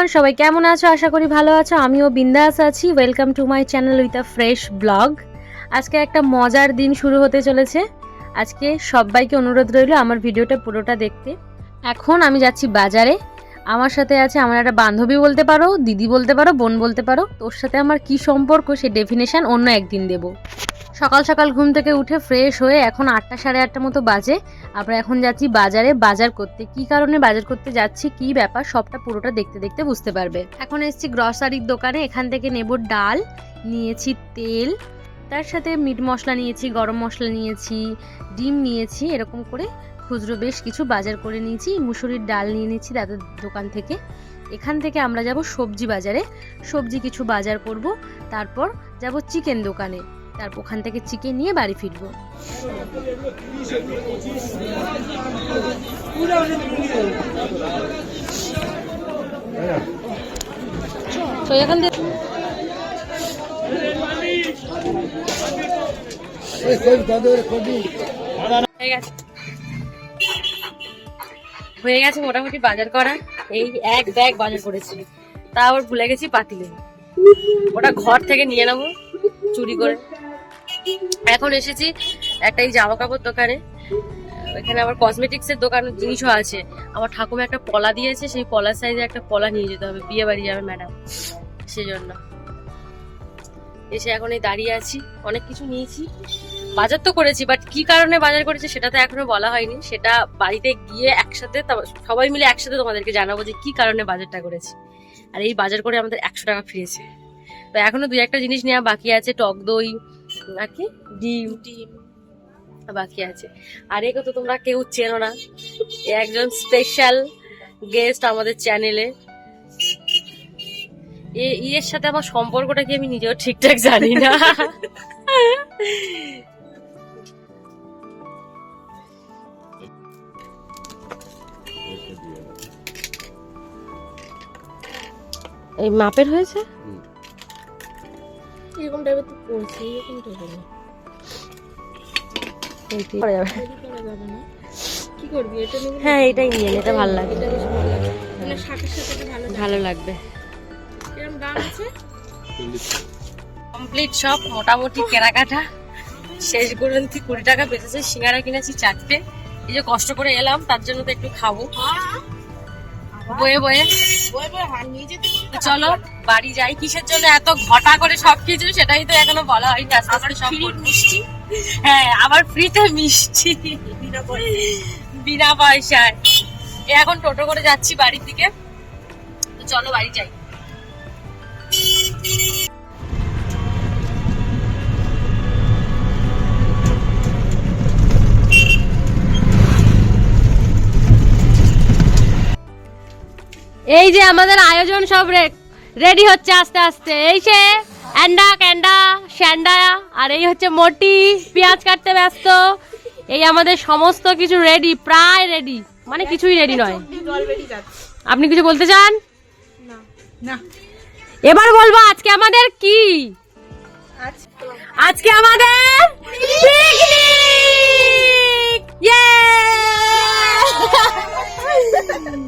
Everyone সবাই কেমন আছো? আশা করি ভালো আছো। আমিও বিন্দাস আছি। Welcome to my channel with a fresh blog আজকে একটা মজার দিন শুরু হতে চলেছে। আজকে সবাইকে অনুরোধ রইল আমার ভিডিওটা পুরোটা দেখতে। এখন আমি যাচ্ছি বাজারে। আমার সাথে আছে আমার একটা বান্ধবী বলতে পারো, দিদি বলতে পারো, বোন বলতে পারো। তোর সাথে আমার কি সম্পর্ক সে ডেফিনেশন অন্য একদিন দেব। সকাল সকাল ঘুম থেকে উঠে ফ্রেশ হয়ে এখন আটটা সাড়ে আটটা মতো বাজে। আমরা এখন যাচ্ছি বাজারে, বাজার করতে। কি কারণে বাজার করতে যাচ্ছি, কি ব্যাপার, সবটা পুরোটা দেখতে দেখতে বুঝতে পারবে। এখন এসছি গ্রসারির দোকানে, এখান থেকে নেব ডাল, নিয়েছি তেল, তার সাথে মিট মশলা নিয়েছি, গরম মশলা নিয়েছি, ডিম নিয়েছি, এরকম করে খুচরো বেশ কিছু বাজার করে নিয়েছি। মুসুরির ডাল নিয়ে নিয়েছি দাদার দোকান থেকে। এখান থেকে আমরা যাব সবজি বাজারে। সবজি কিছু বাজার করব, তারপর যাব চিকেন দোকানে। তারপর ওখান থেকে চিকেন নিয়ে বাড়ি ফিরবো। হয়ে গেছে মোটামুটি বাজার করা। এই এক ব্যাগ বাজার করেছি। তা আবার ভুলে গেছি পাতিলে। ওটা ঘর থেকে নিয়ে নেব। চুরি করে এখন এসেছি একটা এই জামা কাপড় দোকানে। এখানে আবার কসমেটিক্স এর দোকান জিনিসও আছে। আমার ঠাকুমা একটা পলা দিয়েছে, সেই পলার সাইজে একটা পলা নিয়ে যেতে হবে। বিয়ে বাড়ি যাবে ম্যাডাম সেজন্য। এসে এখন এই দাঁড়িয়ে আছি। অনেক কিছু নিয়েছি। বাজার তো করেছি বাট কি কারণে বাজার করেছি সেটা তো এখনও বলা হয়নি। সেটা বাড়িতে গিয়ে একসাথে সবাই মিলে একসাথে তোমাদেরকে জানাব যে কি কারণে বাজারটা করেছি। আর এই বাজার করে আমাদের একশো টাকা ফিরেছে। তো এখনও দুই একটা জিনিস নেওয়া বাকি আছে, টক দই আর কি ডিম। ডিম বাকি আছে। আর একে তো তোমরা কেউ চেনো না। একজন স্পেশাল গেস্ট আমাদের চ্যানেলে এর সাথে আমার সম্পর্কটা কি আমি নিজেও ঠিকঠাক জানি না। এই মাপের হয়েছে? এরকম টাইপের তো পড়ছে এরকম টাইপের না। করা যাবে। তৈরি করা যাবে। না কি করবি? এটা নিবি না? হ্যাঁ এটাই নিয়ে নে, এটা ভালো লাগে। এটা বেশ ভালো লাগে। মানে শাকের সাথে এটা ভালো ভালো লাগবে। এরকম দাম আছে? কমপ্লিট সব মোটামুটি কেনাকাটা। শেষ গ্রন্থি কুড়ি টাকা বেঁচেছে সিঙ্গারা কিনেছি চারটে। এই যে কষ্ট করে এলাম তার জন্য তো একটু খাব। বয়ে বয়ে। চলো বাড়ি যাই। কিসের জন্য এত ঘটা করে সবকিছু? সেটাই তো এখনও বলা হয়নি। আস্তে আস্তে সব মিষ্টি? হ্যাঁ আবার ফ্রিতে মিষ্টি। বিনা পয়সায়। এখন টোটো করে যাচ্ছি বাড়ির দিকে। তো চলো বাড়ি যাই। এই যে আমাদের আয়োজন সব রেডি হচ্ছে আস্তে আস্তে। এই সে অ্যান্ডা ক্যান্ডা স্যান্ডা আর এই হচ্ছে মোটি পেঁয়াজ কাটতে ব্যস্ত। এই আমাদের সমস্ত কিছু রেডি প্রায় রেডি মানে কিছুই রেডি নয়। আপনি কিছু বলতে চান? এবার বলব আজকে আমাদের কি? আজকে আমাদের পিকনিক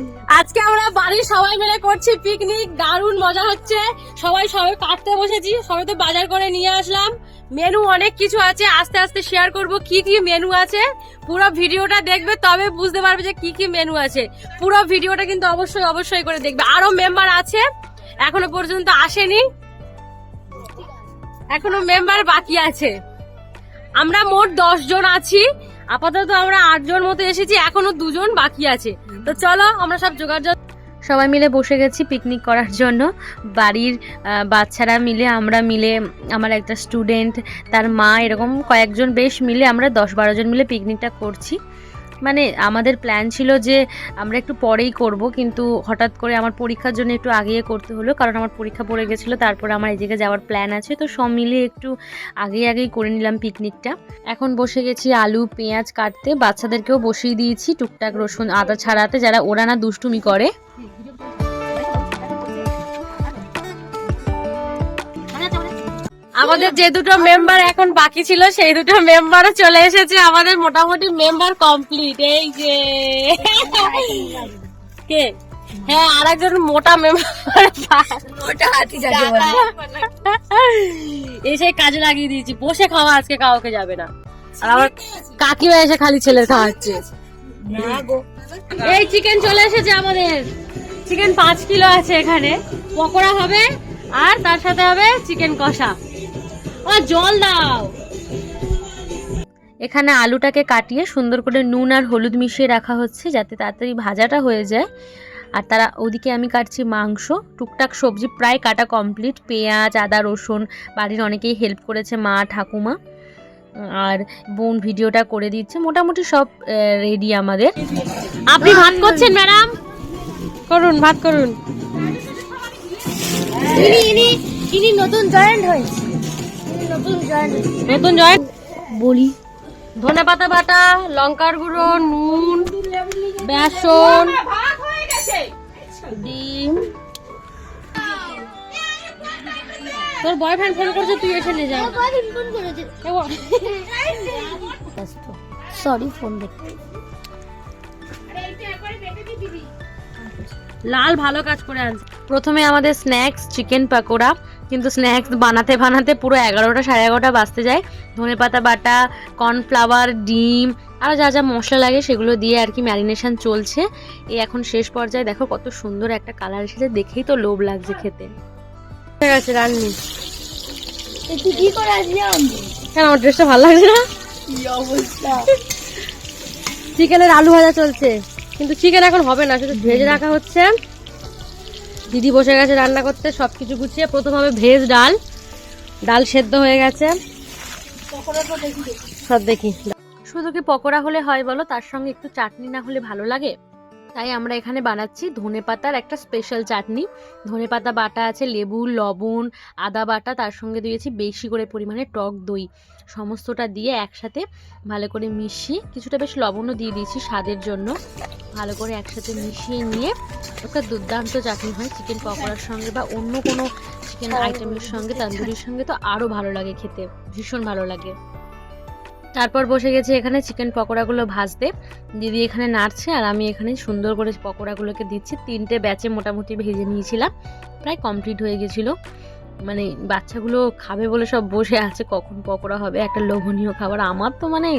আজকে আমরা বাড়ির সবাই মিলে করছি পিকনিক দারুণ মজা হচ্ছে। সবাই সবাই কাটতে বসেছি সবাই তো বাজার করে নিয়ে আসলাম। মেনু অনেক কিছু আছে, আস্তে আস্তে শেয়ার করব কি কি মেনু আছে। পুরো ভিডিওটা দেখবে তবে বুঝতে পারবে যে কি কি মেনু আছে। পুরো ভিডিওটা কিন্তু অবশ্যই অবশ্যই করে দেখবে। আরও মেম্বার আছে, এখনও পর্যন্ত আসেনি। এখনও মেম্বার বাকি আছে। আমরা মোট দশ জন আছি। আপাতত আমরা আটজন মতো এসেছি, এখনও দুজন বাকি আছে। তো চলো, আমরা সব যোগাযোগ সবাই মিলে বসে গেছি পিকনিক করার জন্য। বাড়ির বাচ্চারা মিলে, আমরা মিলে, আমার একটা স্টুডেন্ট তার মা, এরকম কয়েকজন বেশ মিলে আমরা দশ বারো জন মিলে পিকনিকটা করছি। মানে আমাদের প্ল্যান ছিল যে আমরা একটু পরেই করব, কিন্তু হঠাৎ করে আমার পরীক্ষার জন্য একটু আগিয়ে করতে হলো, কারণ আমার পরীক্ষা পড়ে গেছিল, তারপর আমার এই জায়গায় যাওয়ার প্ল্যান আছে, তো সব মিলিয়ে একটু আগে আগেই করে নিলাম পিকনিকটা এখন বসে গেছি আলু, পেঁয়াজ কাটতে, বাচ্চাদেরকেও বসিয়ে দিয়েছি, টুকটাক রসুন, আদা ছাড়াতে, যারা ওরা না দুষ্টুমি করে। আমাদের যে দুটো মেম্বার এখন বাকি ছিল সেই দুটো মেম্বারও চলে এসেছে। আমাদের মোটামুটি মেম্বার কমপ্লিট এই যে। কে? হ্যাঁ আর একজন মোটা মেম্বার ওটা হাতি এসে কাজে লাগিয়ে দিয়েছি। বসে খাওয়া আজকে কাউকে যাবে না। আর আমার কাকিমা এসে খালি ছেলের খাওয়াচ্ছে। এই চিকেন চলে এসেছে আমাদের। চিকেন পাঁচ কিলো আছে এখানে। পকোড়া হবে আর তার সাথে হবে চিকেন কষা। ও জল দাও। এখানে আলুটাকে কাটিয়ে সুন্দর করে নুন আর হলুদ মিশিয়ে রাখা হচ্ছে যাতে তাড়াতাড়ি ভাজাটা হয়ে যায়। আর তারা ওদিকে আমি কাটছি মাংস। টুকটাক সবজি প্রায় কাটা কমপ্লিট। পেঁয়াজ আদা রসুন বাড়ির অনেকেই হেল্প করেছে মা ঠাকুমা। আর বোন ভিডিওটা করে দিচ্ছে। মোটামুটি সব রেডি আমাদের। আপনি ভাত করছেন ম্যাডাম? করুন ভাত করুন। ইনি ইনি ইনি নতুন জয়েন্ট হয়েছে। নতুন জয়েন্ট জয় বলি। ধনে পাতা বাটা লঙ্কার গুঁড়ো নুন বেসন ডিম। তোর বয়ফ্রেন্ড ফোন করছে তুই এসে নিয়ে যা। সরি ফোন দেখতে লাল ভালো কাজ করে আনছে। প্রথমে আমাদের স্ন্যাক্স চিকেন পাকোড়া কিন্তু স্ন্যাক্স বানাতে বানাতে পুরো এগারোটা সাড়ে এগারোটা বাজতে যায়। ধনে পাতা বাটা কর্নফ্লাওয়ার ডিম আরও যা যা মশলা লাগে সেগুলো দিয়ে আর কি ম্যারিনেশন চলছে। এই এখন শেষ পর্যায়ে দেখো কত সুন্দর একটা কালার এসেছে দেখেই তো লোভ লাগছে খেতে। ঠিক আছে রান্নি তুই কি করে কেন আমার ড্রেসটা ভালো লাগছে না? অবস্থা? চিকেনের আলু ভাজা চলছে কিন্তু চিকেন এখন হবে না শুধু ভেজে রাখা হচ্ছে। দিদি বসে গেছে রান্না করতে সব কিছু গুছিয়ে। প্রথম হবে ভেজ ডাল। ডাল সেদ্ধ হয়ে গেছে। সব দেখি। শুধু কি পকোড়া হলে হয় বলো? তার সঙ্গে একটু চাটনি না হলে ভালো লাগে? তাই আমরা এখানে বানাচ্ছি ধনে পাতার একটা স্পেশাল চাটনি। ধনে পাতা বাটা আছে লেবু লবণ আদা বাটা তার সঙ্গে দিয়েছি বেশি করে পরিমাণে টক দই। সমস্তটা দিয়ে একসাথে ভালো করে মিশিয়ে কিছুটা বেশ লবণও দিয়ে দিয়েছি স্বাদের জন্য। ভালো করে একসাথে মিশিয়ে নিয়ে একটা দুর্দান্ত চাটনি হয়। চিকেন পকোড়ার সঙ্গে বা অন্য কোনো চিকেন আইটেমের সঙ্গে তান্দুরির সঙ্গে তো আরও ভালো লাগে খেতে ভীষণ ভালো লাগে। তারপর বসে গেছি এখানে চিকেন পকোড়াগুলো ভাজতে। দিদি এখানে নাড়ছে আর আমি এখানে সুন্দর করে পকোড়াগুলোকে দিচ্ছি। তিনটে ব্যাচে মোটামুটি ভেজে নিয়েছিলাম। প্রায় কমপ্লিট হয়ে গেছিল। মানে বাচ্চাগুলো খাবে বলে সব বসে আছে, কখন পকোড়া হবে? একটা লোভনীয় খাবার। আমার তো মানে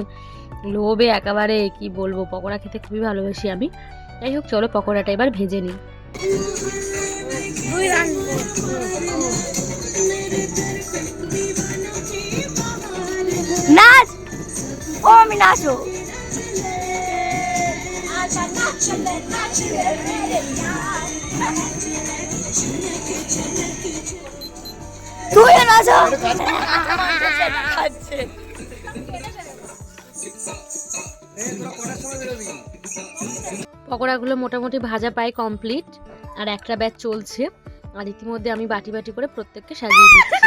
লোভে একেবারে, কি বলব? পকোড়া খেতে খুবই ভালোবাসি আমি। যাই হোক, চলো পকোড়াটা এবার ভেজে নিই। রান্না। আমি নাচো তুই নাচো পকোড়াগুলো মোটামুটি ভাজা প্রায় কমপ্লিট আর একটা ব্যাচ চলছে। আর ইতিমধ্যে আমি বাটি বাটি করে প্রত্যেককে সাজিয়ে দিচ্ছি।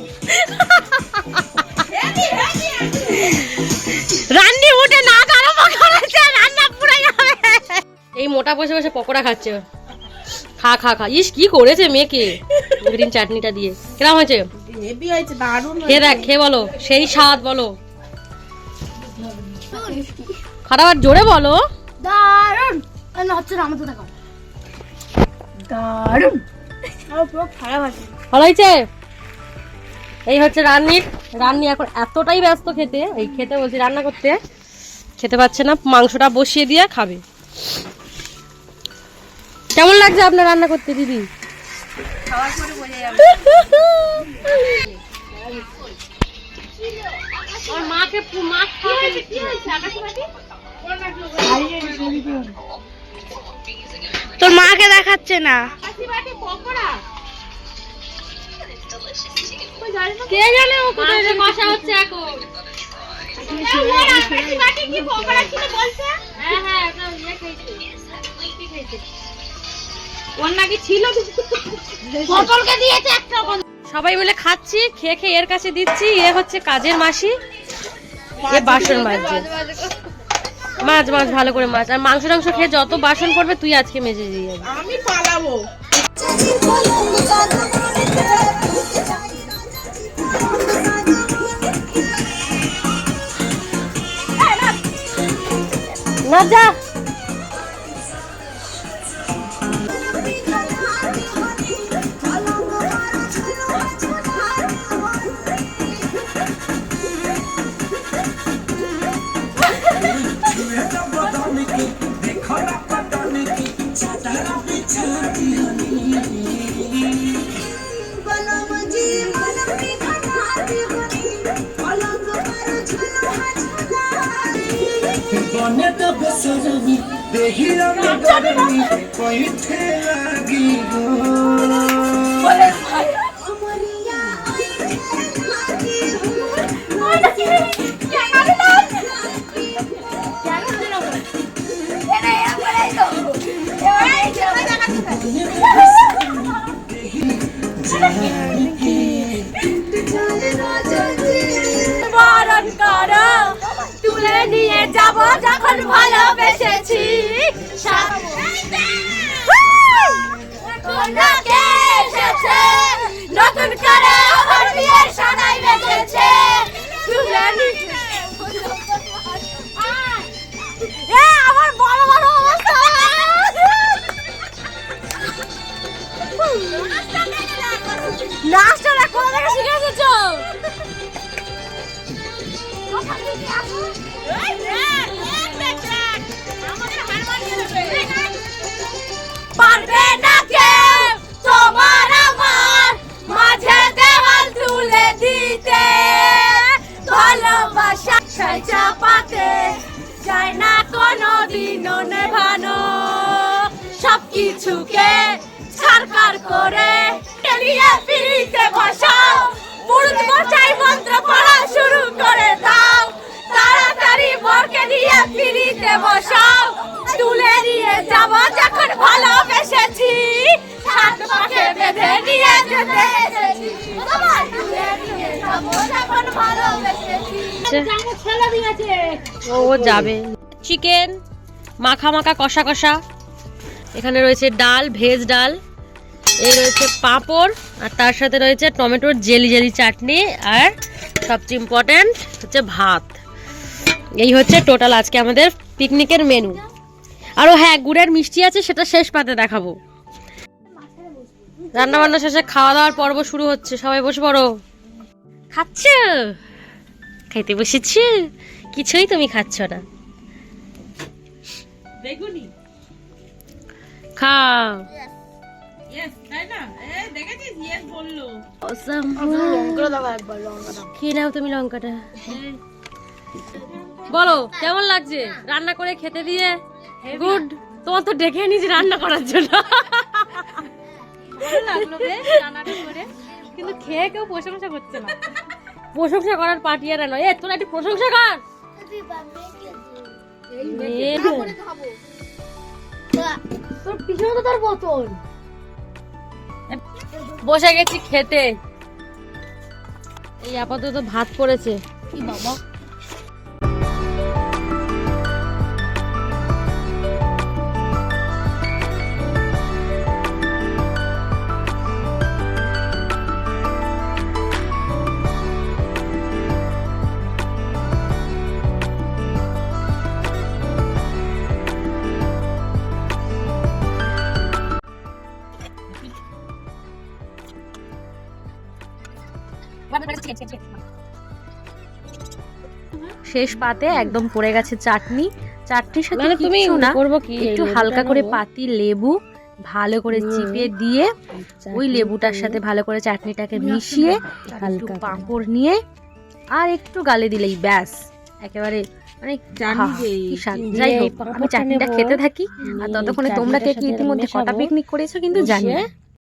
মোটা বসে বসে পকোড়া খাচ্ছে। খা খা খা। ইস কি করেছে মেয়েকে? গ্রিন চাটনিটা দিয়ে। কেমন হয়েছে? দারুণ খেয়ে দেখ খেয়ে বলো। সেই স্বাদ বলো। খারাপ আর জোরে বলো। দারুণ হচ্ছে না আমাদের দেখো দারুণ ভালো হয়েছে? এই হচ্ছে রান্নির। রান্নি এখন এতটাই ব্যস্ত খেতে এই খেতে বলছি রান্না করতে। খেতে পাচ্ছে না মাংসটা বসিয়ে দিয়ে খাবে। কেমন লাগছে আপনার রান্না করতে দিদি? তোর মাকে দেখাচ্ছে না। কে জানে ও কোথায় কষা হচ্ছে এখন। হ্যাঁ হ্যাঁ ইয়ে ওর নাকি ছিল পটলকে দিয়েছে একটা সবাই মিলে খাচ্ছি খেয়ে খেয়ে এর কাছে দিচ্ছি এ হচ্ছে কাজের মাসি এ বাসন মাজছে মাছ মাছ ভালো করে মাছ। আর মাংস টাংস খেয়ে যত বাসন পড়বে তুই আজকে মেজে দিয়ে যাবি। আমি পালাবো। না যা। বনে তো বেসরমি দেখিলাম গরমি কইতে লাগি গো। ভালোবেসেছি কন্যাকে ভালোবেসেছি। সাত পাকে বেঁধে নিয়ে যেতে এসেছি। তুলে নিয়ে যাব যখন ভালোবেসেছি। ছেলে দিয়েছে ও ও যাবে। চিকেন মাখা মাখা কষা কষা। এখানে রয়েছে ডাল ভেজ ডাল। এই রয়েছে পাঁপড় আর তার সাথে রয়েছে টমেটোর জেলি জেলি চাটনি আর সবচেয়ে ইম্পর্ট্যান্ট হচ্ছে ভাত। এই হচ্ছে টোটাল আজকে আমাদের পিকনিকের মেনু আরও হ্যাঁ গুড়ের মিষ্টি আছে সেটা শেষ পাতে দেখাবো। রান্না বান্না শেষে খাওয়া দাওয়ার পর্ব শুরু হচ্ছে সবাই বসে পড়ো। খাচ্ছ? খাইতে বসেছি? কিছুই তুমি খাচ্ছ না। বেগুনি? খাও। বলল। খেয়ে নাও তুমি লঙ্কাটা। বলো কেমন লাগছে? রান্না করে খেতে দিয়ে? গুড তোমার তো ডেকে নিয়েছি রান্না করার জন্য। কিন্তু খেয়ে কেউ প্রশংসা করছে না। প্রশংসা করার পার্টি আর নয়। এ তোরা একটু প্রশংসা কর। তোর পিছনে তো তোর বোতল। বসে গেছি খেতে। এই আপাতত ভাত করেছে। কি বাবা? শেষ পাতে একদম পড়ে গেছে চাটনি। চাটনির সাথে মানে তুমি না করব কি একটু হালকা করে পাতি লেবু ভালো করে চিপে দিয়ে ওই লেবুটার সাথে ভালো করে চাটনিটাকে মিশিয়ে একটু হালকা পাঁপড় নিয়ে আর একটু গালে দিলেই ব্যাস। একেবারে মানে যাই হোক আমি চাটনিটা খেতে থাকি আর ততক্ষণে তোমরা কে কি ইতিমধ্যে কটা পিকনিক করেছ কিন্তু জানি।